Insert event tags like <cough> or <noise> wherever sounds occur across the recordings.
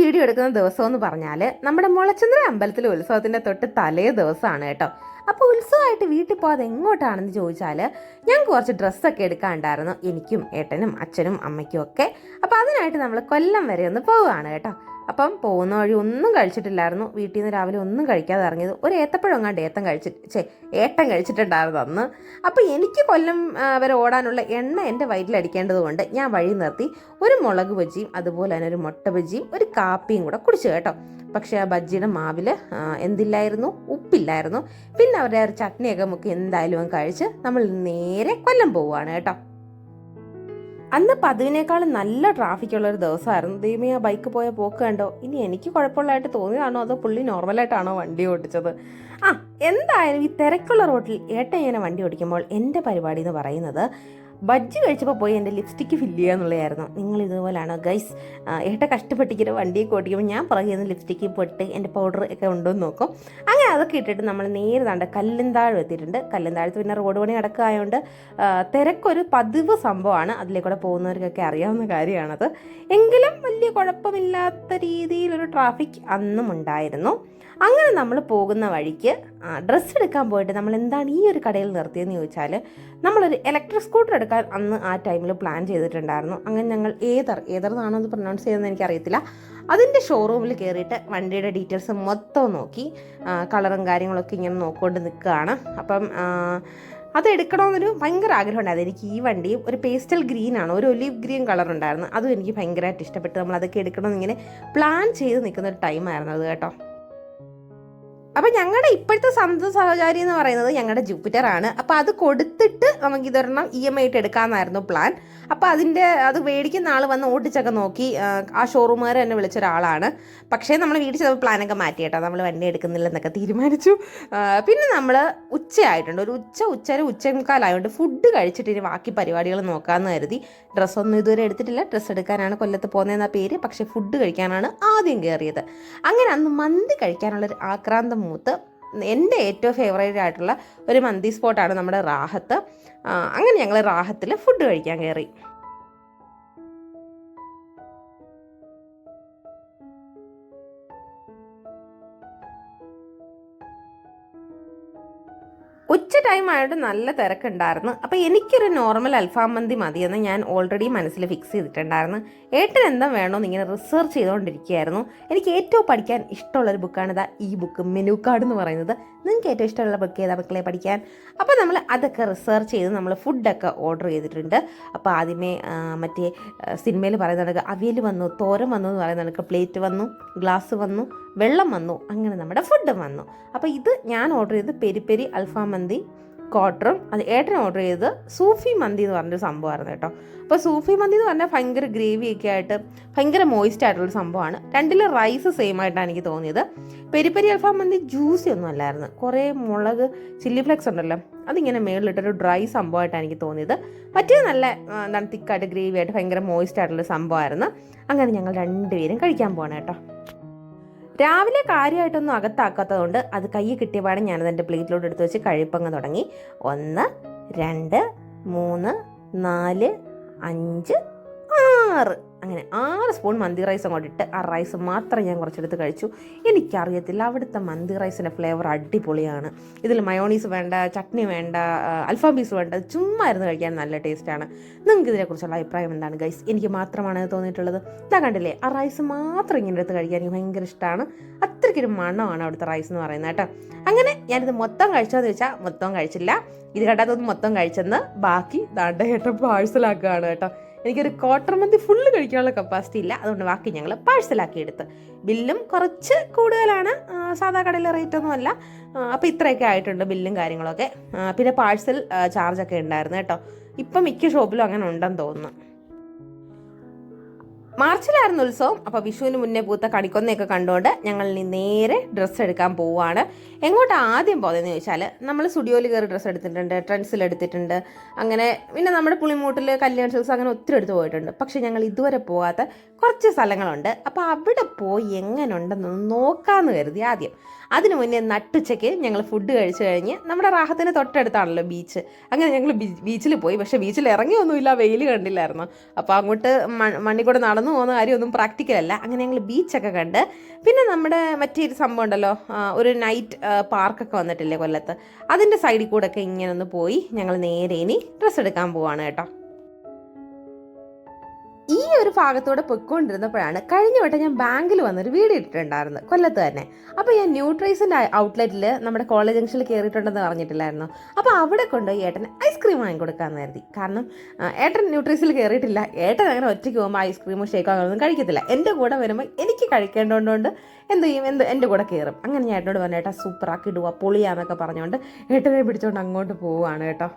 Video എടുക്കുന്ന ദിവസം എന്ന് പറഞ്ഞാൽ നമ്മുടെ മുളച്ചന്ദ്ര അമ്പലത്തിലെ ഉത്സവത്തിന്റെ തൊട്ട് തലേ ദിവസമാണ് കേട്ടോ. അപ്പോൾ ഉത്സവമായിട്ട് വീട്ടിൽ പോകാതെ എങ്ങോട്ടാണെന്ന് ചോദിച്ചാൽ ഞാൻ കുറച്ച് ഡ്രസ്സൊക്കെ എടുക്കാണ്ടായിരുന്നു എനിക്കും ഏട്ടനും അച്ഛനും അമ്മയ്ക്കും ഒക്കെ. അപ്പോൾ അതിനായിട്ട് നമ്മൾ കൊല്ലം വരെ ഒന്ന് പോവുകയാണ് കേട്ടോ. അപ്പം പോകുന്ന വഴി ഒന്നും കഴിച്ചിട്ടില്ലായിരുന്നു. വീട്ടിൽ നിന്ന് രാവിലെ ഒന്നും കഴിക്കാതെ ഇറങ്ങിയത്. ഒരു ഏത്തപ്പഴം എങ്ങാണ്ട് ഏത്തം കഴിച്ചിട്ട് ചേ ഏട്ടം കഴിച്ചിട്ടുണ്ടായിരുന്നു അന്ന്. അപ്പോൾ എനിക്ക് കൊല്ലം വരെ ഓടാനുള്ള എണ്ണ എന്റെ വയറ്റിൽ കൊണ്ട് ഞാൻ വഴി നിർത്തി ഒരു മുളക് ബജിയും അതുപോലെ തന്നെ ഒരു മുട്ട ബജിയും ഒരു കാപ്പിയും കൂടെ കുടിച്ചു കേട്ടോ. പക്ഷേ ആ ബജ്ജിയുടെ മാവിൽ എന്തില്ലായിരുന്നു? ഉപ്പില്ലായിരുന്നു. പിന്നെ അവരുടെ ചട്നിയൊക്കെ മുക്കി എന്തായാലും കഴിച്ച് നമ്മൾ നേരെ കൊല്ലം പോവുകയാണ് കേട്ടോ. അന്ന് പതിവിനേക്കാളും നല്ല ട്രാഫിക് ഉള്ള ഒരു ദിവസമായിരുന്നു. ദൈവമേ ആ ബൈക്ക് പോയ പോക്ക് കണ്ടോ? ഇനി എനിക്ക് കുഴപ്പമുള്ളതായിട്ട് തോന്നിയതാണോ? അതോ പുള്ളി നോർമലായിട്ടാണോ വണ്ടി ഓടിച്ചത്? ആ എന്തായാലും ഈ തിരക്കുള്ള റോട്ടിൽ ഏട്ടൻ ഇങ്ങനെ വണ്ടി ഓടിക്കുമ്പോൾ എന്റെ പരിപാടി എന്ന് പറയുന്നത് ബജ്ജി കഴിച്ചപ്പോൾ പോയി എന്റെ ലിപ്സ്റ്റിക്ക് ഫില്ല് ചെയ്യുക എന്നുള്ളതായിരുന്നു. നിങ്ങൾ ഇതുപോലാണോ? ഗൈസ് ഏട്ട കഷ്ടപ്പെട്ടിങ്ങനെ വണ്ടിയൊക്കെ ഓടിക്കുമ്പോൾ ഞാൻ പുറകെ നിന്ന് ലിപ്സ്റ്റിക്ക് പൊട്ട് എന്റെ പൗഡർ ഒക്കെ ഉണ്ടോ എന്ന് നോക്കും. അങ്ങനെ അതൊക്കെ ഇട്ടിട്ട് നമ്മൾ നേരെ താണ്ട് കല്ലുന്താഴം എത്തിയിട്ടുണ്ട്. കല്ലുന്താഴത്ത് പിന്നെ റോഡ് പണി നടക്കായതുകൊണ്ട് ആ, തിരക്കൊരു പതിവ് സംഭവമാണ്. അതിലേക്കൂടെ പോകുന്നവർക്കൊക്കെ അറിയാവുന്ന കാര്യമാണത്. എങ്കിലും വലിയ കുഴപ്പമില്ലാത്ത രീതിയിലൊരു ട്രാഫിക് അന്നും ഉണ്ടായിരുന്നു അങ്ങനെ നമ്മൾ പോകുന്ന വഴിക്ക് ഡ്രസ്സ് എടുക്കാൻ പോയിട്ട് നമ്മൾ എന്താണ് ഈ ഒരു കടയിൽ നിർത്തിയെന്ന് ചോദിച്ചാൽ നമ്മളൊരു ഇലക്ട്രിക് സ്കൂട്ടർ എടുക്കാൻ അന്ന് ആ ടൈമിൽ പ്ലാൻ ചെയ്തിട്ടുണ്ടായിരുന്നു. അങ്ങനെ ഞങ്ങൾ ഏതർ ഏതർ എന്നാണോ അത് പ്രൊനൗൺസ് ചെയ്യുന്നത് എനിക്കറിയത്തില്ല. അതിന്റെ ഷോറൂമിൽ കയറിയിട്ട് വണ്ടിയുടെ ഡീറ്റെയിൽസ് മൊത്തം നോക്കി കളറും കാര്യങ്ങളൊക്കെ ഇങ്ങനെ നോക്കിക്കൊണ്ട് നിൽക്കുകയാണ്. അപ്പം ആ, അത് എടുക്കണമെന്നൊരു ഭയങ്കര ആഗ്രഹം ഉണ്ടായിരുന്നു എനിക്ക് ഈ വണ്ടി ഒരു പേസ്റ്റൽ ഗ്രീൻ ആണ്. ഒരു ഒലീവ് ഗ്രീൻ കളർ ഉണ്ടായിരുന്നു. അതും എനിക്ക് ഭയങ്കരമായിട്ട് ഇഷ്ടപ്പെട്ടു. നമ്മൾ അതൊക്കെ എടുക്കണമെന്ന് ഇങ്ങനെ പ്ലാൻ ചെയ്ത് നിൽക്കുന്ന ഒരു ടൈമായിരുന്നു അത് കേട്ടോ. അപ്പം ഞങ്ങളുടെ ഇപ്പോഴത്തെ സന്ത സഹചാരി എന്ന് പറയുന്നത് ഞങ്ങളുടെ ജൂപ്പിറ്റർ ആണ്. അപ്പോൾ അത് കൊടുത്തിട്ട് നമുക്ക് ഇതൊരെണ്ണം ഇ എം ഐ ആയിട്ട് എടുക്കാമെന്നായിരുന്നു പ്ലാൻ അപ്പോൾ അതിന്റെ അത് മേടിക്കുന്ന ആൾ വന്ന് ഓടിച്ചൊക്കെ നോക്കി ആ, ഷോറൂമുകാർ തന്നെ വിളിച്ച ഒരാളാണ് പക്ഷേ നമ്മൾ വീട്ടിൽ ചെന്നപ്പോൾ പ്ലാനൊക്കെ മാറ്റി കേട്ടോ. നമ്മൾ വണ്ടി എടുക്കുന്നില്ലെന്നൊക്കെ തീരുമാനിച്ചു. പിന്നെ നമ്മൾ ഉച്ചയായിട്ടുണ്ട്. ഒരു ഉച്ച ഉച്ചര ഉച്ചമുക്കാലായതുകൊണ്ട് ഫുഡ് കഴിച്ചിട്ട് ഇനി ബാക്കി പരിപാടികൾ നോക്കാമെന്ന് കരുതി. ഡ്രസ്സൊന്നും ഇതുവരെ എടുത്തിട്ടില്ല. ഡ്രസ്സ് എടുക്കാനാണ് കൊല്ലത്ത് പോകുന്നതെന്ന പേര്. പക്ഷേ ഫുഡ് കഴിക്കാനാണ് ആദ്യം കയറിയത് അങ്ങനെ അന്ന് മന്തി കഴിക്കാനുള്ളൊരു ആക്രാന്തം മൂത്ത് എന്റെ ഏറ്റവും ഫേവറേറ്റ് ആയിട്ടുള്ള ഒരു മന്തി സ്പോട്ടാണ് നമ്മുടെ റാഹത്ത്. അങ്ങനെ ഞങ്ങൾ റാഹത്തിൽ ഫുഡ് കഴിക്കാൻ കയറി. ടൈം ആയിട്ട് നല്ല തിരക്കുണ്ടായിരുന്നു. അപ്പോൾ എനിക്കൊരു നോർമൽ അൽഫാം മന്തി മതിയെന്ന് ഞാൻ ഓൾറെഡി മനസ്സിൽ ഫിക്സ് ചെയ്തിട്ടുണ്ടായിരുന്നു. ഏട്ടൻ എന്താ വേണമെന്ന് ഇങ്ങനെ റിസർച്ച് ചെയ്തുകൊണ്ടിരിക്കുകയായിരുന്നു എനിക്ക് ഏറ്റവും പഠിക്കാൻ ഇഷ്ടമുള്ളൊരു ബുക്കാണ് ഇതാ ഈ ബുക്ക് മെനു കാർഡ് എന്ന് പറയുന്നത്. നിങ്ങൾക്ക് ഏറ്റവും ഇഷ്ടമുള്ള ബുക്ക് ഏതാ മക്കളെ പഠിക്കാൻ? അപ്പോൾ നമ്മൾ അതൊക്കെ റിസർച്ച് ചെയ്ത് നമ്മൾ ഫുഡൊക്കെ ഓർഡർ ചെയ്തിട്ടുണ്ട്. അപ്പോൾ ആദ്യമേ മറ്റേ സിനിമയിൽ പറയുന്നത് അവിയൽ വന്നു തോരൻ വന്നു എന്ന് പറയുന്നത് പ്ലേറ്റ് വന്നു ഗ്ലാസ് വന്നു വെള്ളം വന്നു അങ്ങനെ നമ്മുടെ ഫുഡ് വന്നു. അപ്പോൾ ഇത് ഞാൻ ഓർഡർ ചെയ്ത് പെരി പെരി അൽഫാം മന്തി ക്വാർട്ടറും അത് ഏട്ടൻ ഓർഡർ ചെയ്തത് സൂഫി മന്തി എന്ന് പറഞ്ഞൊരു സംഭവമായിരുന്നു കേട്ടോ. അപ്പോൾ സൂഫി മന്തി എന്ന് പറഞ്ഞാൽ ഭയങ്കര ഗ്രേവി ഒക്കെ ആയിട്ട് ഭയങ്കര മോയിസ്റ്റ് ആയിട്ടുള്ള സംഭവമാണ്. രണ്ടിലെ റൈസ് സെയിം ആയിട്ടാണ് എനിക്ക് തോന്നിയത്. പെരി പെരി അൽഫാം മന്തി ജ്യൂസി ഒന്നും അല്ലായിരുന്നു. കുറേ മുളക് ചില്ലി ഫ്ലെക്സ് ഉണ്ടല്ലോ അതിങ്ങനെ മേളിലിട്ടൊരു ഡ്രൈ സംഭവമായിട്ടാണ് എനിക്ക് തോന്നിയത്. മറ്റേ നല്ല എന്താണ് തിക്കായിട്ട് ഗ്രേവി ആയിട്ട് ഭയങ്കര മോയിസ്റ്റ് ആയിട്ടുള്ള സംഭവമായിരുന്നു. അങ്ങനെ ഞങ്ങൾ രണ്ടുപേരും കഴിക്കാൻ പോകണം കേട്ടോ. രാവിലെ കാര്യമായിട്ടൊന്നും അകത്താക്കാത്തതുകൊണ്ട് അത് കയ്യിൽ കിട്ടിയപാടെ ഞാനത് എന്റെ പ്ലേറ്റിലോട്ട് എടുത്ത് വെച്ച് കഴിപ്പങ്ങ് തുടങ്ങി. ഒന്ന് രണ്ട് മൂന്ന് നാല് അഞ്ച് ആറ്. അങ്ങനെ ആറ് സ്പൂൺ മന്തി റൈസ് അങ്ങോട്ട് ഇട്ട് ആ റൈസ് മാത്രം ഞാൻ കുറച്ചെടുത്ത് കഴിച്ചു. എനിക്കറിയത്തില്ല അവിടുത്തെ മന്തി റൈസിന്റെ ഫ്ലേവർ അടിപൊളിയാണ്. ഇതിൽ മയോണീസ് വേണ്ട ചട്നി വേണ്ട അൽഫാം പീസ് വേണ്ട ചുമ്മാ ഇരുന്ന് കഴിക്കാൻ നല്ല ടേസ്റ്റാണ് നിങ്ങൾക്ക് ഇതിനെക്കുറിച്ചുള്ള അഭിപ്രായം എന്താണ് ഗൈസ് എനിക്ക് മാത്രമാണ് തോന്നിയിട്ടുള്ളത്. ഇതാ കണ്ടില്ലേ ആ റൈസ് മാത്രം ഇങ്ങനെ എടുത്ത് കഴിക്കാൻ എനിക്ക് ഭയങ്കര ഇഷ്ടമാണ് അത്രയ്ക്കൊരു മണമാണ് അവിടുത്തെ റൈസ് എന്ന് പറയുന്നത് കേട്ടോ. അങ്ങനെ ഞാനിത് മൊത്തം കഴിച്ചോന്ന് ചോദിച്ചാൽ മൊത്തം കഴിച്ചില്ല. ഇത് കേട്ടാത്തൊന്നും മൊത്തം കഴിച്ചെന്ന് ബാക്കി ദാണ്ട ഏട്ടൻ പാഴ്സലാക്കുകയാണ് കേട്ടോ. എനിക്കൊരു ക്വാർട്ടർ മന്തി ഫുള്ള് കഴിക്കാനുള്ള കപ്പാസിറ്റി ഇല്ല. അതുകൊണ്ട് ബാക്കി ഞങ്ങൾ പാഴ്സലാക്കി എടുത്ത്. ബില്ലും കുറച്ച് കൂടുതലാണ്. സാധാ കടയിലെ റേറ്റ് ഒന്നും അല്ല. അപ്പോൾ ഇത്രയൊക്കെ ആയിട്ടുണ്ട് ബില്ലും കാര്യങ്ങളൊക്കെ. പിന്നെ പാഴ്സൽ ചാർജൊക്കെ ഉണ്ടായിരുന്നു കേട്ടോ. ഇപ്പം മിക്ക ഷോപ്പിലും അങ്ങനെ ഉണ്ടെന്ന് തോന്നുന്നു. മാർച്ചിലായിരുന്നു ഉത്സവം. അപ്പോൾ വിഷുവിന് മുന്നേ പൂത്ത കണിക്കൊന്നയൊക്കെ കണ്ടുകൊണ്ട് ഞങ്ങൾ ഇനി നേരെ ഡ്രസ്സ് എടുക്കാൻ പോവുകയാണ് എങ്ങോട്ട് ആദ്യം പോകുന്നതെന്ന് ചോദിച്ചാൽ നമ്മൾ സ്റ്റുഡിയോയിൽ കയറി ഡ്രസ്സ് എടുത്തിട്ടുണ്ട് ട്രെൻഡ്സിൽ എടുത്തിട്ടുണ്ട്. അങ്ങനെ പിന്നെ നമ്മുടെ പുളിമൂട്ടിൽ കല്യാൺ സിൽക്സ് അങ്ങനെ ഒത്തിരി എടുത്ത് പോയിട്ടുണ്ട്. പക്ഷേ ഞങ്ങൾ ഇതുവരെ പോകാത്ത കുറച്ച് സ്ഥലങ്ങളുണ്ട്. അപ്പോൾ അവിടെ പോയി എങ്ങനെ ഉണ്ടെന്നൊന്ന് നോക്കാമെന്ന് കരുതി ആദ്യം. അതിനു മുന്നേ നട്ടുച്ചയ്ക്ക് ഞങ്ങൾ ഫുഡ് കഴിച്ചു കഴിഞ്ഞ് നമ്മുടെ റാഹത്തിന് തൊട്ടടുത്താണല്ലോ ബീച്ച് അങ്ങനെ ഞങ്ങൾ ബീച്ചിൽ പോയി. പക്ഷേ ബീച്ചിൽ ഇറങ്ങിയൊന്നുമില്ല. വെയിൽ കണ്ടില്ലായിരുന്നു. അപ്പോൾ അങ്ങോട്ട് മണ്ണിക്കൂടെ നടന്നു പോകുന്ന കാര്യമൊന്നും പ്രാക്ടിക്കലല്ല അങ്ങനെ ഞങ്ങൾ ബീച്ചൊക്കെ കണ്ട് പിന്നെ നമ്മുടെ മറ്റേ ഒരു സംഭവം ഉണ്ടല്ലോ. ഒരു നൈറ്റ് പാർക്കൊക്കെ വന്നിട്ടില്ലേ കൊല്ലത്ത്. അതിന്റെ സൈഡിൽ ഒക്കെ ഇങ്ങനെ ഒന്ന് പോയി ഞങ്ങൾ നേരെ ഇനി ഡ്രസ്സ് എടുക്കാൻ പോവാണ് കേട്ടോ. ഈ ഒരു ഭാഗത്തൂടെ പൊയ്ക്കൊണ്ടിരുന്നപ്പോഴാണ് കഴിഞ്ഞ വട്ടം ഞാൻ ബാങ്കിൽ വന്നൊരു വീട് ഇട്ടിട്ടുണ്ടായിരുന്നു കൊല്ലത്ത് തന്നെ. അപ്പോൾ ഞാൻ ന്യൂട്രീസിന്റെ ഔട്ട്ലെറ്റിൽ നമ്മുടെ കോളേജ് ജംഗ്ഷനിൽ കയറിയിട്ടുണ്ടെന്ന് പറഞ്ഞിട്ടില്ലായിരുന്നു. അപ്പോൾ അവിടെ കൊണ്ടുപോയി ഏട്ടൻ ഐസ്ക്രീം വാങ്ങിക്കൊടുക്കാമെന്ന് കരുതി. കാരണം ഏട്ടൻ ന്യൂട്രീസിൽ കയറിയിട്ടില്ല ഏട്ടൻ അങ്ങനെ ഒറ്റയ്ക്ക് പോകുമ്പോൾ ഐസ്ക്രീമോ ഷേക്കോ അങ്ങനെയൊന്നും കഴിക്കത്തില്ല. എന്റെ കൂടെ വരുമ്പോൾ എനിക്ക് കഴിക്കേണ്ടതുകൊണ്ട് എന്ത് ചെയ്യും? എന്ത്? എന്റെ കൂടെ കയറും അങ്ങനെ ഞാൻ ഏട്ടനോട് പറഞ്ഞു ഏട്ടാ സൂപ്പറാക്കി ഇടുക പൊളിയാന്നൊക്കെ പറഞ്ഞുകൊണ്ട് ഏട്ടനെ പിടിച്ചുകൊണ്ട് അങ്ങോട്ട് പോവുകയാണ് കേട്ടോ.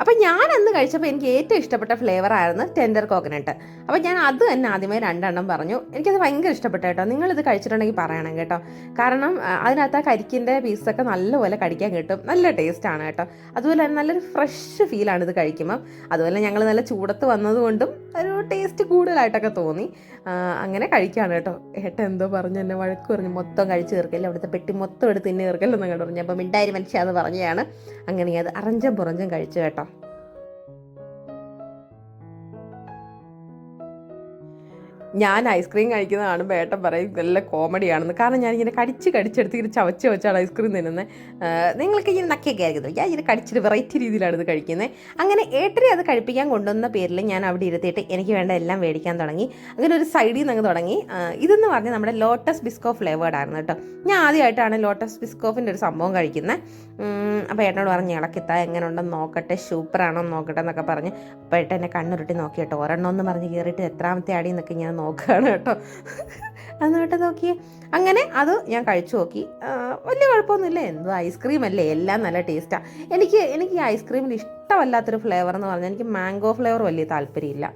അപ്പം ഞാൻ അന്ന് കഴിച്ചപ്പോൾ എനിക്ക് ഏറ്റവും ഇഷ്ടപ്പെട്ട ഫ്ലേവർ ആയിരുന്നു ടെൻഡർ കോക്കനട്ട് അപ്പോൾ ഞാൻ അത് തന്നെ ആദ്യമേ രണ്ടെണ്ണം പറഞ്ഞു. എനിക്കത് ഭയങ്കര ഇഷ്ടപ്പെട്ട കേട്ടോ. നിങ്ങളിത് കഴിച്ചിട്ടുണ്ടെങ്കിൽ പറയണം കേട്ടോ. കാരണം അതിനകത്ത് ആ കരിക്കിന്റെ പീസൊക്കെ നല്ലപോലെ കടിക്കാൻ കിട്ടും. നല്ല ടേസ്റ്റാണ് കേട്ടോ. അതുപോലെ തന്നെ നല്ലൊരു ഫ്രഷ് ഫീലാണ് ഇത് കഴിക്കുമ്പം. അതുപോലെ ഞങ്ങൾ നല്ല ചൂടത്ത് വന്നതുകൊണ്ടും ഒരു ടേസ്റ്റ് കൂടുതലായിട്ടൊക്കെ തോന്നി. അങ്ങനെ കഴിക്കുകയാണ് കേട്ടോ. ഏട്ട എന്തോ പറഞ്ഞു എന്നെ വഴക്ക് പറഞ്ഞു. മൊത്തം കഴിച്ച് തീർക്കല്ലേ അവിടുത്തെ പെട്ടി മൊത്തം എടുത്ത് തിന്നെ തീർക്കല്ലോ എന്നങ്ങോട്ട് പറഞ്ഞു. അപ്പം മിണ്ടായി മനുഷ്യ എന്ന് പറഞ്ഞതാണ്. അങ്ങനെ അത് അറഞ്ചം പുറഞ്ചം കഴിച്ചു കേട്ടോ. ഞാൻ ഐസ്ക്രീം കഴിക്കുന്ന കാണുമ്പോൾ ഏട്ടൻ പറയും നല്ല കോമഡിയാണെന്ന് കാരണം ഞാൻ ഇങ്ങനെ കടിച്ച് കടിച്ചെടുത്ത് ഇങ്ങനെ ചവച്ച് വെച്ചാണ് ഐസ്ക്രീം തിന്നുന്നത്. നിങ്ങൾക്ക് ഇങ്ങനെ നക്കിയൊക്കെ ആയിരിക്കും ഞാൻ ഇങ്ങനെ കടിച്ചിട്ട് വെറൈറ്റി രീതിയിലാണ് ഇത് കഴിക്കുന്നത്. അങ്ങനെ ഏട്ടനെ അത് കഴിപ്പിക്കാൻ കൊണ്ടുവന്ന പേരിൽ ഞാൻ അവിടെ ഇരുത്തിയിട്ട് എനിക്ക് വേണ്ട എല്ലാം മേടിക്കാൻ തുടങ്ങി. അങ്ങനെ ഒരു സൈഡിൽ നിന്ന് അങ്ങ് തുടങ്ങി. ഇതെന്ന് പറഞ്ഞാൽ നമ്മുടെ ലോട്ടസ് ബിസ്കോ ഫ്ലേവേർഡ് ആയിരുന്നു കേട്ടോ. ഞാൻ ആദ്യമായിട്ടാണ് ലോട്ടസ് ബിസ്കോഫിന്റെ ഒരു സംഭവം കഴിക്കുന്നത്. അപ്പോൾ ഏട്ടനോട് പറഞ്ഞ് ഇളക്കിത്ത എങ്ങനെ ഉണ്ടെന്ന് നോക്കട്ടെ സൂപ്പറാണോ നോക്കട്ടെ എന്നൊക്കെ പറഞ്ഞ് അപ്പോൾ ഏട്ടൻ എന്നെ കണ്ണുരുട്ടി നോക്കി കേട്ടോ ഒരെണ്ണം എന്ന് പറഞ്ഞ് കയറിയിട്ട് എത്രാമത്തെ അടി എന്നൊക്കെ ഞാൻ നോക്കുകയാണ് കേട്ടോ. എന്നിട്ട് നോക്കി. അങ്ങനെ അത് ഞാൻ കഴിച്ചു നോക്കി. വലിയ കുഴപ്പമൊന്നുമില്ല. എന്തോ ഐസ്ക്രീം അല്ലേ? എല്ലാം നല്ല ടേസ്റ്റാണ് എനിക്ക് എനിക്ക് ഈ ഐസ്ക്രീമിൽ ഇഷ്ടമല്ലാത്തൊരു ഫ്ലേവർ എന്ന് പറഞ്ഞാൽ എനിക്ക് മാംഗോ ഫ്ലേവർ വലിയ താല്പര്യമില്ല.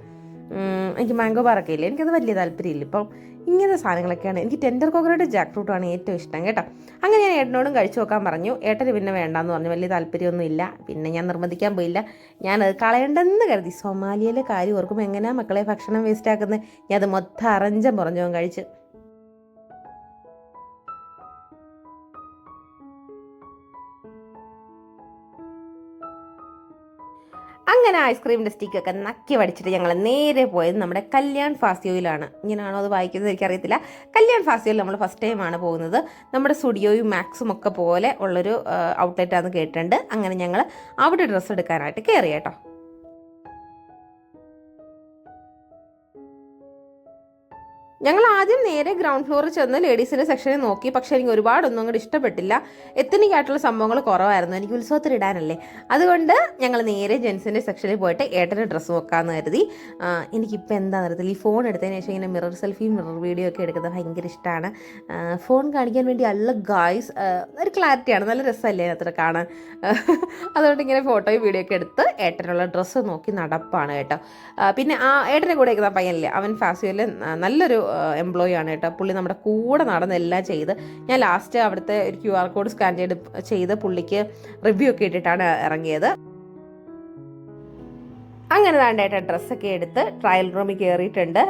എനിക്ക് മാംഗോ പാറക്കയില്ല. എനിക്കത് വലിയ താല്പര്യമില്ല. ഇപ്പം ഇങ്ങനത്തെ സാധനങ്ങളൊക്കെയാണ്. എനിക്ക് ടെൻഡർ കോക്കനട്ട് ജാക്ക് ഫ്രൂട്ടാണ് ഏറ്റവും ഇഷ്ടം കേട്ടോ. അങ്ങനെ ഞാൻ ഏട്ടനോടും കഴിച്ചു നോക്കാൻ പറഞ്ഞു. ഏട്ടന് പിന്നെ വേണ്ടാന്ന് പറഞ്ഞു. വലിയ താല്പര്യമൊന്നും ഇല്ല. പിന്നെ ഞാൻ നിർബന്ധിക്കാൻ പോയില്ല. ഞാനത് കളയണ്ടെന്ന് കരുതി. സൊമാലിയയിലെ കാര്യം ഓർക്കുമ്പോൾ എങ്ങനെയാണ് മക്കളെ ഭക്ഷണം വേസ്റ്റ് ആക്കുന്നത് ഞാൻ അത് മൊത്തം അറഞ്ചം പറഞ്ഞു കഴിച്ച്. അങ്ങനെ ഐസ്ക്രീമിന്റെ സ്റ്റിക്കൊക്കെ നക്കി വടിച്ചിട്ട് ഞങ്ങൾ നേരെ പോയത് നമ്മുടെ കല്യാൺ ഫാസിയോയിലാണ്. ഇങ്ങനെയാണോ അത് വായിക്കുന്നത് എനിക്കറിയത്തില്ല. കല്യാൺ ഫാസിയോയിൽ നമ്മൾ ഫസ്റ്റ് ടൈമാണ് പോകുന്നത്. നമ്മുടെ സ്റ്റുഡിയോയും മാക്സും ഒക്കെ പോലെ ഉള്ളൊരു ഔട്ട്ലെറ്റാണെന്ന് കേട്ടിട്ടുണ്ട്. അങ്ങനെ ഞങ്ങൾ അവിടെ ഡ്രസ്സ് എടുക്കാനായിട്ട് കയറി കേട്ടോ. ഞങ്ങൾ ആദ്യം നേരെ ഗ്രൗണ്ട് ഫ്ലോറിൽ ചെന്ന് ലേഡീസിന്റെ സെക്ഷനിൽ നോക്കി. പക്ഷേ എനിക്ക് ഒരുപാടൊന്നും അങ്ങോട്ട് ഇഷ്ടപ്പെട്ടില്ല. എത്തനിക്കായിട്ടുള്ള സംഭവങ്ങൾ കുറവായിരുന്നു. എനിക്ക് ഉത്സവത്തിൽ ഇടാനല്ലേ. അതുകൊണ്ട് ഞങ്ങൾ നേരെ ജെൻസിന്റെ സെക്ഷനിൽ പോയിട്ട് ഏട്ടന്റെ ഡ്രസ്സ് നോക്കാമെന്ന് കരുതി. എനിക്കിപ്പോൾ എന്താ അറിയത്തില്ല. ഈ ഫോൺ എടുത്തതിന് ശേഷം ഇങ്ങനെ മിറർ സെൽഫി മിറർ വീഡിയോ ഒക്കെ എടുക്കുന്നത് ഭയങ്കര ഇഷ്ടമാണ് ഫോൺ കാണിക്കാൻ വേണ്ടി അല്ല ഗായ്സ് ഒരു ക്ലാരിറ്റിയാണ് നല്ല രസമല്ലേ അത്ര കാണാൻ. അതുകൊണ്ട് ഇങ്ങനെ ഫോട്ടോയും വീഡിയോ ഒക്കെ എടുത്ത് ഏട്ടനുള്ള ഡ്രസ്സ് നോക്കി നടപ്പാണ് കേട്ടോ. പിന്നെ ആ ഏട്ടനെ കൂടെ ഇരിക്കുന്ന പയ്യനല്ലേ അവൻ ഫാസിയോയിൽ നല്ലൊരു എംപ്ലോയി ആണ് കേട്ടോ. പുള്ളി നമ്മുടെ കൂടെ നടന്നെല്ലാം ചെയ്ത് ഞാൻ ലാസ്റ്റ് അവിടുത്തെ ഒരു ക്യു ആർ കോഡ് സ്കാൻ ചെയ്ത് ചെയ്ത് പുള്ളിക്ക് റിവ്യൂ ഒക്കെ ഇട്ടിട്ടാണ് ഇറങ്ങിയത്. അങ്ങനെ വേണ്ടായിട്ട് ഡ്രസ്സൊക്കെ എടുത്ത് ട്രയൽ റൂമിൽ കയറിയിട്ടുണ്ട്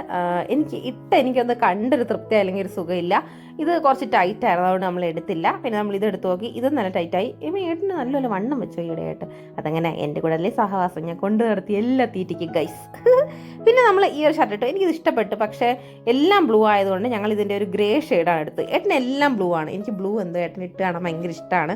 എനിക്ക് ഇട്ട് എനിക്കൊന്ന് കണ്ടൊരു തൃപ്തി അല്ലെങ്കിൽ ഒരു സുഖമില്ല. ഇത് കുറച്ച് ടൈറ്റ് ആയിരുന്നു അതുകൊണ്ട് നമ്മൾ എടുത്തില്ല. പിന്നെ നമ്മൾ ഇത് എടുത്ത് നോക്കി ഇത് നല്ല ടൈറ്റായി ഇവ ഏട്ടിന് നല്ലപോലെ വണ്ണം വെച്ചു വെച്ചോ ഈയിടെയായിട്ട് അതങ്ങനെ എന്റെ കൂടെ അല്ലേ സഹവാസം? ഞാൻ കൊണ്ടു നടത്തി എല്ലാ തീറ്റിക്കും ഗൈസ് <laughs> പിന്നെ നമ്മൾ ഈ ഒരു ഷർട്ട് ഇട്ടു. എനിക്കിത് ഇഷ്ടപ്പെട്ടു പക്ഷേ എല്ലാം ബ്ലൂ ആയതുകൊണ്ട് ഞങ്ങൾ ഇതിന്റെ ഒരു ഗ്രേ ഷെയ്ഡാണ് എടുത്തത്. ഏട്ടന് എല്ലാം ബ്ലൂ ആണ്. എനിക്ക് ബ്ലൂ എന്തോ ഏട്ടൻ ഇട്ട് കാണാൻ ഭയങ്കര ഇഷ്ടമാണ്.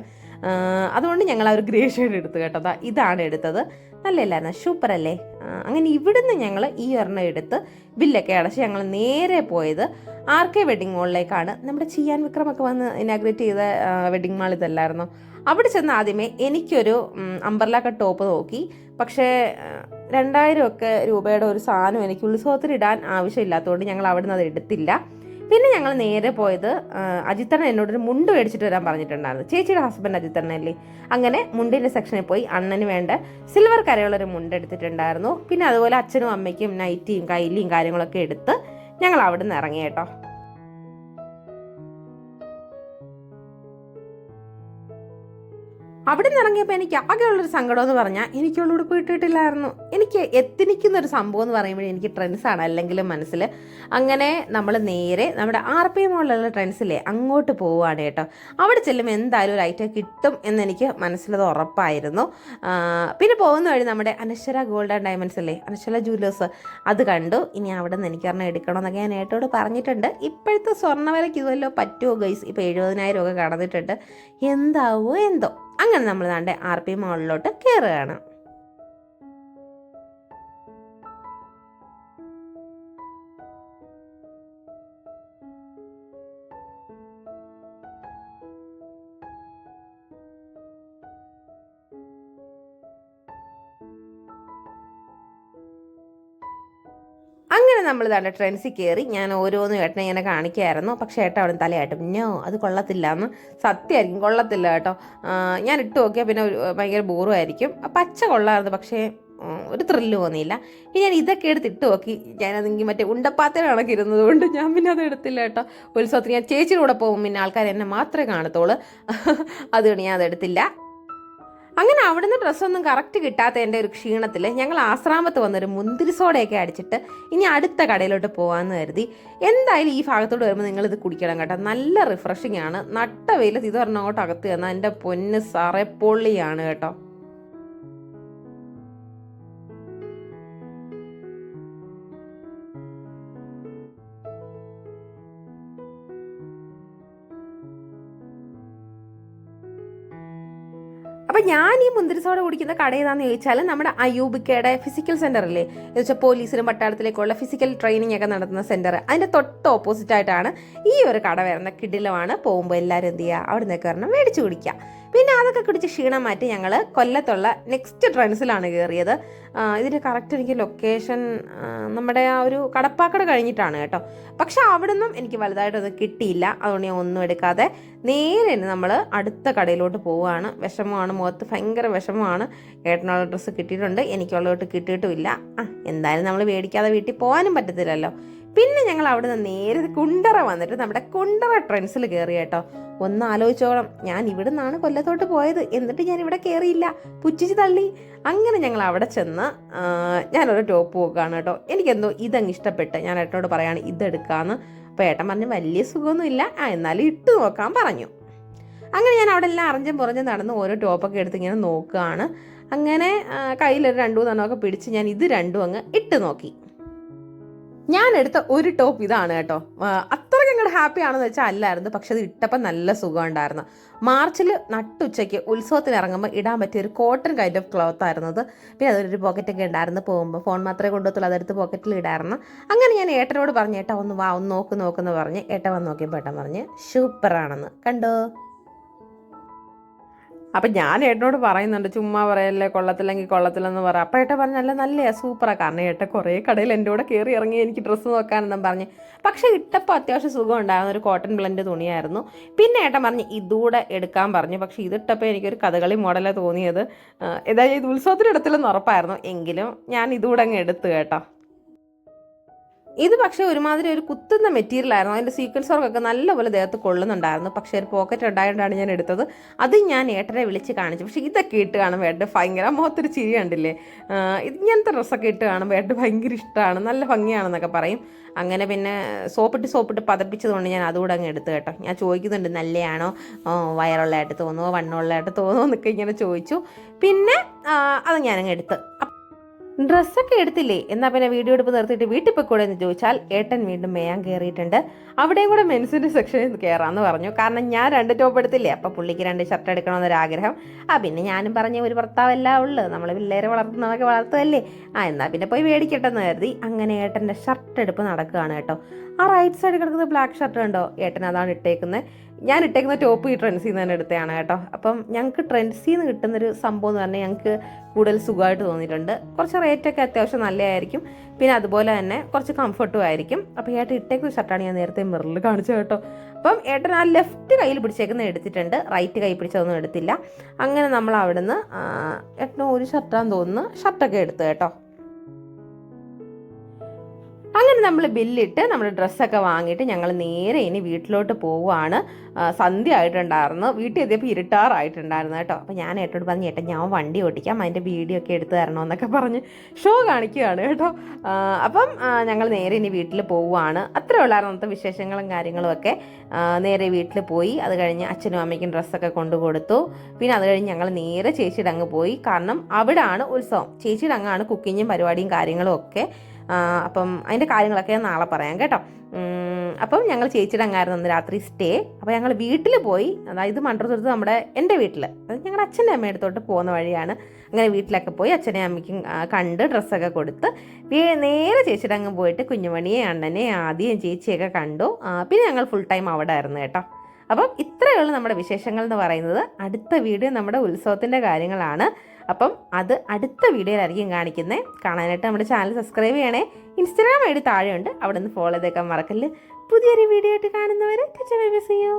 അതുകൊണ്ട് ഞങ്ങൾ ആ ഒരു ഗ്രേ ഷെയ്ഡ് എടുത്തു കേട്ടോ. ഇതാണ് എടുത്തത്. നല്ലല്ലായിരുന്നു സൂപ്പർ അല്ലേ അങ്ങനെ ഇവിടുന്ന് ഞങ്ങൾ ഈ ഒരെണ്ണം എടുത്ത് ബില്ലൊക്കെ അടച്ച് ഞങ്ങൾ നേരെ പോയത് ആർ കെ വെഡിങ് മോളിലേക്കാണ്. നമ്മുടെ ചിയാൻ വിക്രമൊക്കെ വന്ന് ഇനാഗ്രേറ്റ് ചെയ്ത വെഡിങ് മാൾ ഇതല്ലായിരുന്നു? അവിടെ ചെന്ന് ആദ്യമേ എനിക്കൊരു അമ്പർലാക്ക ടോപ്പ് നോക്കി. പക്ഷേ രണ്ടായിരം ഒക്കെ രൂപയുടെ ഒരു സാധനം എനിക്ക് ഉത്സവത്തിൽ ഇടാൻ ആവശ്യമില്ലാത്തതുകൊണ്ട് ഞങ്ങൾ അവിടെ അത് എടുത്തില്ല. പിന്നെ ഞങ്ങൾ നേരെ പോയത് അജിത്തണ്ണൻ എന്നോടൊരു മുണ്ട് മേടിച്ചിട്ട് വരാൻ പറഞ്ഞിട്ടുണ്ടായിരുന്നു. ചേച്ചിയുടെ ഹസ്ബൻഡ് അജിത്തണ്ണല്ലേ അങ്ങനെ മുണ്ടിന്റെ സെക്ഷനിൽ പോയി അണ്ണന് വേണ്ട സിൽവർ കരയുള്ളൊരു മുണ്ട് എടുത്തിട്ടുണ്ടായിരുന്നു. പിന്നെ അതുപോലെ അച്ഛനും അമ്മയ്ക്കും നൈറ്റിയും കൈലിയും കാര്യങ്ങളൊക്കെ എടുത്ത് ഞങ്ങൾ അവിടെ നിന്ന് ഇറങ്ങി കേട്ടോ. അവിടെ നിന്ന് ഇറങ്ങിയപ്പോൾ എനിക്ക് ആകെയുള്ളൊരു സങ്കടം എന്ന് പറഞ്ഞാൽ എനിക്കുള്ള ഉടുപ്പ് കിട്ടിയിട്ടില്ലായിരുന്നു. എനിക്ക് എത്തിനിക്കുന്ന ഒരു സംഭവം എന്ന് പറയുമ്പോൾ എനിക്ക് ട്രെൻഡ്സാണ് അല്ലെങ്കിലും മനസ്സിൽ അങ്ങനെ നമ്മൾ നേരെ നമ്മുടെ ആർ പി മോളിലുള്ള ട്രെൻസിലെ അങ്ങോട്ട് പോവുകയാണ് കേട്ടോ. അവിടെ ചെല്ലുമ്പോൾ എന്തായാലും ഒരു ഐറ്റം കിട്ടും എന്നെനിക്ക് മനസ്സിലത് ഉറപ്പായിരുന്നു. പിന്നെ പോകുന്ന വഴി നമ്മുടെ അനശ്വര ഗോൾഡ് ആൻഡ് ഡയമണ്ട്സ് അല്ലേ അനശ്വര ജൂലേഴ്സ് അത് കണ്ടു. ഇനി അവിടെ നിന്ന് എനിക്ക് ഒരെണ്ണം എടുക്കണമെന്നൊക്കെ ഞാൻ ഏട്ടോട് പറഞ്ഞിട്ടുണ്ട്. ഇപ്പോഴത്തെ സ്വർണവിലയ്ക്ക് ഇതുവല്ലോ പറ്റുമോ ഗൈസ് ഇപ്പോൾ എഴുപതിനായിരം ഒക്കെ കടന്നിട്ടുണ്ട്. എന്താവോ എന്തോ. അങ്ങനെ നമ്മൾ ദാണ്ടെ ആർ പി മോളിലോട്ട് കയറുകയാണ്. അങ്ങനെ നമ്മൾ തന്നെ ട്രെൻസിൽ കയറി ഞാൻ ഓരോന്നും ഏട്ടനെ ഇങ്ങനെ കാണിക്കായിരുന്നു. പക്ഷേ ഏട്ടൻ അവിടെ തലയായിട്ടും ഞോ അത് കൊള്ളത്തില്ല എന്ന് സത്യമായിരിക്കും കൊള്ളത്തില്ല കേട്ടോ. ഞാൻ ഇട്ട് നോക്കിയാൽ പിന്നെ ഭയങ്കര ബോറുമായിരിക്കും പച്ച കൊള്ളായിരുന്നു പക്ഷേ ഒരു ത്രില്ല് തോന്നിയില്ല. ഇനി ഞാൻ ഇതൊക്കെ എടുത്ത് ഇട്ട് നോക്കി. ഞാനതെങ്കിൽ മറ്റേ ഉണ്ടപ്പാത്തര കണക്കിരുന്നത് കൊണ്ട് ഞാൻ പിന്നെ അത് എടുത്തില്ല കേട്ടോ. ഉത്സവത്തിന് ഞാൻ ചേച്ചിയുടെ കൂടെ പോകും പിന്നെ ആൾക്കാർ എന്നെ മാത്രമേ കാണത്തുള്ളൂ. അതുകൊണ്ട് ഞാൻ അതെടുത്തില്ല അങ്ങനെ അവിടുന്ന് ഡ്രസ്സൊന്നും കറക്റ്റ് കിട്ടാത്ത എന്റെ ഒരു ക്ഷീണത്തിൽ ഞങ്ങൾ ആശ്രാമത്ത് വന്നൊരു മുന്തിരി സോഡയൊക്കെ അടിച്ചിട്ട് ഇനി അടുത്ത കടയിലോട്ട് പോകാമെന്ന് കരുതി. എന്തായാലും ഈ ഭാഗത്തോട്ട് വരുമ്പോൾ നിങ്ങൾ ഇത് കുടിക്കണം കേട്ടോ. നല്ല റിഫ്രഷിംഗ് ആണ്. നട്ട വെയിലത്ത് ഇത് പറഞ്ഞ അങ്ങോട്ട് അകത്ത് തന്നാൽ എന്റെ പൊന്ന് സാറേ പൊള്ളിയാണ് കേട്ടോ. അപ്പം ഞാൻ ഈ മുന്തിരി സോഡ കുടിക്കുന്ന കട ഏതാണെന്ന് ചോദിച്ചാൽ നമ്മുടെ അയൂബിക്കയുടെ ഫിസിക്കൽ സെന്റർ അല്ലേ എന്ന് വെച്ചാൽ പോലീസിനും പട്ടാളത്തിലേക്കുള്ള ഫിസിക്കൽ ട്രെയിനിങ് ഒക്കെ നടത്തുന്ന സെന്റർ അതിന്റെ തൊട്ട് ഓപ്പോസിറ്റ് ആയിട്ടാണ് ഈ ഒരു കട വരുന്ന കിടിലമാണ്. പോകുമ്പോൾ എല്ലാവരും എന്ത് ചെയ്യുക? അവിടെ നിന്നൊക്കെ വരണം മേടിച്ച് കുടിക്കുക. പിന്നെ അതൊക്കെ കുടിച്ച് ക്ഷീണം മാറ്റി ഞങ്ങൾ കൊല്ലത്തുള്ള നെക്സ്റ്റ് ട്രെൻസിലാണ് കയറിയത് ഇതിന്റെ കറക്റ്റ് എനിക്ക് ലൊക്കേഷൻ നമ്മുടെ ആ ഒരു കടപ്പാക്കട കഴിഞ്ഞിട്ടാണ് കേട്ടോ. പക്ഷെ നിന്നും എനിക്ക് വലുതായിട്ടൊന്നും കിട്ടിയില്ല. അതുകൊണ്ട് ഞാൻ ഒന്നും എടുക്കാതെ നേരെ തന്നെ നമ്മൾ അടുത്ത കടയിലോട്ട് പോവുകയാണ്. വിഷമമാണ് മുഖത്ത് ഭയങ്കര വിഷമമാണ്. ഏട്ടനുള്ള ഡ്രസ്സ് കിട്ടിയിട്ടുണ്ട്. എനിക്കുള്ളതോട്ട് കിട്ടിയിട്ടുമില്ല. ആ എന്തായാലും നമ്മൾ മേടിക്കാതെ വീട്ടിൽ പോകാനും പറ്റത്തില്ലല്ലോ. പിന്നെ ഞങ്ങൾ അവിടെ നിന്ന് നേരെ കുണ്ടറ വന്നിട്ട് നമ്മുടെ കുണ്ടറ ട്രെൻഡ്സിൽ കയറി കേട്ടോ. ഒന്ന് ആലോചിച്ചോളാം ഞാൻ ഇവിടെ നിന്നാണ് കൊല്ലത്തോട്ട് പോയത്. എന്നിട്ട് ഞാൻ ഇവിടെ കയറിയില്ല പുച്ഛിച്ച് തള്ളി. അങ്ങനെ ഞങ്ങൾ അവിടെ ചെന്ന് ഞാനൊരു ടോപ്പ് നോക്കുകയാണ് കേട്ടോ. എനിക്കെന്തോ ഇതങ്ങ് ഇഷ്ടപ്പെട്ട്. ഞാൻ ഏട്ടനോട് പറയാണ് ഇതെടുക്കാമെന്ന് അപ്പോൾ ഏട്ടൻ പറഞ്ഞു വലിയ സുഖമൊന്നുമില്ല. ആ എന്നാലും ഇട്ട് നോക്കാൻ പറഞ്ഞു. അങ്ങനെ ഞാൻ അവിടെ എല്ലാം അറിഞ്ഞും പുറഞ്ഞും നടന്ന് ഓരോ ടോപ്പൊക്കെ എടുത്ത് ഇങ്ങനെ നോക്കുകയാണ് അങ്ങനെ കയ്യിലൊരു രണ്ടു മൂന്നെണ്ണമൊക്കെ പിടിച്ച് ഞാൻ ഇത് രണ്ടും അങ്ങ് ഇട്ട് നോക്കി. ഞാൻ എടുത്ത ഒരു ടോപ്പ് ഇതാണ് കേട്ടോ. അത്രയ്ക്ക് അങ്ങോട്ട് ഹാപ്പി ആണെന്ന് വെച്ചാൽ അല്ലായിരുന്നു. പക്ഷെ അത് ഇട്ടപ്പോൾ നല്ല സുഖം ഉണ്ടായിരുന്നു മാർച്ചിൽ നട്ടുച്ചയ്ക്ക് ഉത്സവത്തിന് ഇറങ്ങുമ്പോൾ ഇടാൻ പറ്റിയ ഒരു കോട്ടൺ കൈൻഡ് ഓഫ് ക്ലോത്ത് ആയിരുന്നത്. പിന്നെ അതൊരു പോക്കറ്റൊക്കെ ഉണ്ടായിരുന്നു. പോകുമ്പോൾ ഫോൺ മാത്രമേ കൊണ്ടുപോകത്തുള്ളൂ അതെടുത്ത് പോക്കറ്റിൽ ഇടായിരുന്നു. അങ്ങനെ ഞാൻ ഏട്ടനോട് പറഞ്ഞു ഏട്ടാ ഒന്ന് വാ ഒന്ന് നോക്ക് നോക്കെന്ന് പറഞ്ഞ് ഏട്ട വന്ന് നോക്കിയപ്പോൾ ഏട്ടൻ പറഞ്ഞ് സൂപ്പറാണെന്ന് കണ്ടോ? അപ്പം ഞാൻ ഏട്ടനോട് പറയുന്നുണ്ട് ചുമ്മാ പറയല്ലേ കൊള്ളത്തില്ലെങ്കിൽ കൊള്ളത്തില്ലെന്ന് പറ. അപ്പം ഏട്ടൻ പറഞ്ഞ നല്ല നല്ലയാ സൂപ്പറാണ് കാരണം ഏട്ട കുറേ കടയിൽ എന്റെ കൂടെ കയറി ഇറങ്ങി എനിക്ക് ഡ്രസ്സ് നോക്കാനെന്നും പറഞ്ഞ്. പക്ഷേ ഇട്ടപ്പോൾ അത്യാവശ്യം സുഖം ഉണ്ടായിരുന്ന ഒരു കോട്ടൺ ബ്ലൻഡ് തുണിയായിരുന്നു. പിന്നെ ഏട്ടൻ പറഞ്ഞ് ഇതുകൂടെ എടുക്കാൻ പറഞ്ഞു. പക്ഷേ ഇതിട്ടപ്പോൾ എനിക്കൊരു കഥകളി മോഡലാണ് തോന്നിയത്. ഏതായാലും ഇത് ഉത്സവത്തിനിടത്തിലെന്ന് ഉറപ്പായിരുന്നു. എങ്കിലും ഞാൻ ഇതുകൂടെ അങ്ങ് എടുത്തു കേട്ടോ. ഇത് പക്ഷേ ഒരുമാതിരി ഒരു കുത്തുന്ന മെറ്റീരിയൽ ആയിരുന്നു. അതിന്റെ സീക്വൻസ് വർക്കൊക്കെ നല്ലപോലെ ദേഹത്ത് കൊള്ളുന്നുണ്ടായിരുന്നു. പക്ഷേ ഒരു പോക്കറ്റ് ഉണ്ടായതുകൊണ്ടാണ് ഞാൻ എടുത്തത്. അത് ഞാൻ ഏട്ടനെ വിളിച്ച് കാണിച്ചു. പക്ഷേ ഇതൊക്കെ ഇട്ട് കാണുമ്പോൾ ഏട്ടൻ ഭയങ്കര മുഖത്തൊരു ചിരി കണ്ടില്ലേ? ഇങ്ങനത്തെ ഡ്രസ്സൊക്കെ ഇട്ട് കാണുമ്പോൾ ഏട്ടൻ ഭയങ്കര ഇഷ്ടമാണ് നല്ല ഭംഗിയാണെന്നൊക്കെ പറയും. അങ്ങനെ പിന്നെ സോപ്പിട്ട് സോപ്പിട്ട് പതപ്പിച്ചതുകൊണ്ട് ഞാൻ അതുകൂടെ അങ്ങ് എടുത്തു കേട്ടോ. ഞാൻ ചോദിക്കുന്നുണ്ട് നല്ലയാണോ? വയറുള്ളതായിട്ട് തോന്നുമോ വണ്ണമുള്ളതായിട്ട് തോന്നുമോ എന്നൊക്കെ ഇങ്ങനെ ചോദിച്ചു. പിന്നെ അത് ഞാനങ്ങ് എടുത്ത്. ഡ്രസ്സൊക്കെ എടുത്തില്ലേ? എന്നാൽ പിന്നെ വീഡിയോ എടുപ്പ് നിർത്തിയിട്ട് വീട്ടിൽ പോയിക്കൂടെ എന്ന് ചോദിച്ചാൽ ഏട്ടൻ വീണ്ടും മേയാൻ കയറിയിട്ടുണ്ട്. അവിടെയും കൂടെ മെൻസിന്റെ സെക്ഷനിൽ കയറാമെന്ന് പറഞ്ഞു. കാരണം ഞാൻ രണ്ട് ടോപ്പ് എടുത്തില്ലേ? അപ്പോൾ പുള്ളിക്ക് രണ്ട് ഷർട്ട് എടുക്കണമെന്നൊരാഗ്രഹം. ആ പിന്നെ ഞാനും പറഞ്ഞ ഒരു ഭർത്താവല്ല ഉള്ളു. നമ്മൾ പിള്ളേരെ വളർത്തുന്നതൊക്കെ വളർത്തുമല്ലേ ആ എന്നാൽ പിന്നെ പോയി മേടിക്കട്ടെന്ന് കരുതി അങ്ങനെ ഏട്ടന്റെ ഷർട്ട് എടുപ്പ് നടക്കുകയാണ് കേട്ടോ. ആ റൈറ്റ് സൈഡ് കിടക്കുന്ന ബ്ലാക്ക് ഷർട്ട് ഉണ്ടോ ഏട്ടൻ അതാണ് ഇട്ടേക്കുന്നത്. ഞാൻ ഇട്ടേക്കുന്ന ടോപ്പ് ഈ ട്രെൻഡ്സിൽ നിന്ന് തന്നെ എടുത്തതാണ് കേട്ടോ. അപ്പം ഞങ്ങൾക്ക് ട്രെൻഡ്സിൽ നിന്ന് കിട്ടുന്നൊരു സംഭവം എന്ന് പറഞ്ഞാൽ ഞങ്ങൾക്ക് കൂടുതൽ സുഖമായിട്ട് തോന്നിയിട്ടുണ്ട്. കുറച്ച് റേറ്റൊക്കെ അത്യാവശ്യം നല്ലതായിരിക്കും. പിന്നെ അതുപോലെ തന്നെ കുറച്ച് കംഫർട്ടും ആയിരിക്കും. അപ്പോൾ ഏട്ടൻ ഇട്ടേക്കുന്ന ഷർട്ടാണ് ഞാൻ നേരത്തെ മിറിൽ കാണിച്ചത് കേട്ടോ. അപ്പം ഏട്ടൻ ആ ലെഫ്റ്റ് കയ്യിൽ പിടിച്ചേക്കുന്ന എടുത്തിട്ടുണ്ട്. റൈറ്റ് കൈ പിടിച്ചതൊന്നും എടുത്തില്ല. അങ്ങനെ നമ്മൾ അവിടുന്ന് ഏട്ടന് ഒരു ഷർട്ടാന്ന് തോന്നുന്നു ഷർട്ടൊക്കെ എടുത്തു കേട്ടോ. അങ്ങനെ നമ്മൾ ബില്ലിട്ട് നമ്മൾ ഡ്രസ്സൊക്കെ വാങ്ങിയിട്ട് ഞങ്ങൾ നേരെ ഇനി വീട്ടിലോട്ട് പോവുകയാണ് സന്ധ്യ ആയിട്ടുണ്ടായിരുന്നു. വീട്ടിൽ എത്തിയപ്പോൾ ഇരുട്ടാറായിട്ടുണ്ടായിരുന്നു കേട്ടോ. അപ്പോൾ ഞാൻ ഏട്ടോട് പറഞ്ഞു ഏട്ടാ ഞാൻ വണ്ടി ഓടിക്കാം അതിന്റെ വീഡിയോ ഒക്കെ എടുത്തു തരണമെന്നൊക്കെ പറഞ്ഞ് ഷോ കാണിക്കുകയാണ് കേട്ടോ. അപ്പം ഞങ്ങൾ നേരെ ഇനി വീട്ടിൽ പോവുകയാണ് അത്രേ ഉള്ളായിരുന്നു അന്നത്തെ വിശേഷങ്ങളും കാര്യങ്ങളും ഒക്കെ. നേരെ വീട്ടിൽ പോയി. അത് കഴിഞ്ഞ് അച്ഛനും അമ്മയ്ക്കും ഡ്രസ്സൊക്കെ കൊണ്ടു കൊടുത്തു. പിന്നെ അത് കഴിഞ്ഞ് ഞങ്ങൾ നേരെ ചേച്ചിയുടെ അങ്ങ് പോയി. കാരണം അവിടാണ് ഉത്സവം. ചേച്ചിയുടെ അങ്ങാണ് കുക്കിങ്ങും പരിപാടിയും കാര്യങ്ങളും ഒക്കെ. അപ്പം അതിന്റെ കാര്യങ്ങളൊക്കെ ഞാൻ നാളെ പറയാം കേട്ടോ. അപ്പം ഞങ്ങൾ ചേച്ചിയുടെ അങ്ങായിരുന്നു അന്ന് രാത്രി സ്റ്റേ അപ്പോൾ ഞങ്ങൾ വീട്ടിൽ പോയി. അതായത് മണ്ഡലത്തുരത്ത് നമ്മുടെ എന്റെ വീട്ടിൽ അത് ഞങ്ങളുടെ അച്ഛന്റെ അമ്മയുടെ അടുത്തോട്ട് പോകുന്ന വഴിയാണ്. അങ്ങനെ വീട്ടിലൊക്കെ പോയി അച്ഛനെയും അമ്മയ്ക്കും കണ്ട് ഡ്രസ്സൊക്കെ കൊടുത്ത് നേരെ ചേച്ചിയുടെ അങ്ങ് പോയിട്ട് കുഞ്ഞുമണിയെ അണ്ണനെ ആദ്യം ചേച്ചിയൊക്കെ കണ്ടു. പിന്നെ ഞങ്ങൾ ഫുൾ ടൈം അവിടെ ആയിരുന്നു കേട്ടോ. അപ്പം ഇത്രയുള്ള നമ്മുടെ വിശേഷങ്ങൾ എന്ന് പറയുന്നത്. അടുത്ത വീഡിയോ നമ്മുടെ ഉത്സവത്തിന്റെ കാര്യങ്ങളാണ്. അപ്പം അത് അടുത്ത വീഡിയോയിലായിരിക്കും കാണിക്കുന്നത്. കാണാനായിട്ട് നമ്മുടെ ചാനൽ സബ്സ്ക്രൈബ് ചെയ്യണേ. ഇൻസ്റ്റാഗ്രാം ഐ ഡി താഴെയുണ്ട്. അവിടെ നിന്ന് ഫോളോ ചെയ്തേക്കാൻ മറക്കല്ലേ. പുതിയൊരു വീഡിയോ ആയിട്ട് കാണുന്നവരെ ചെയ്യോ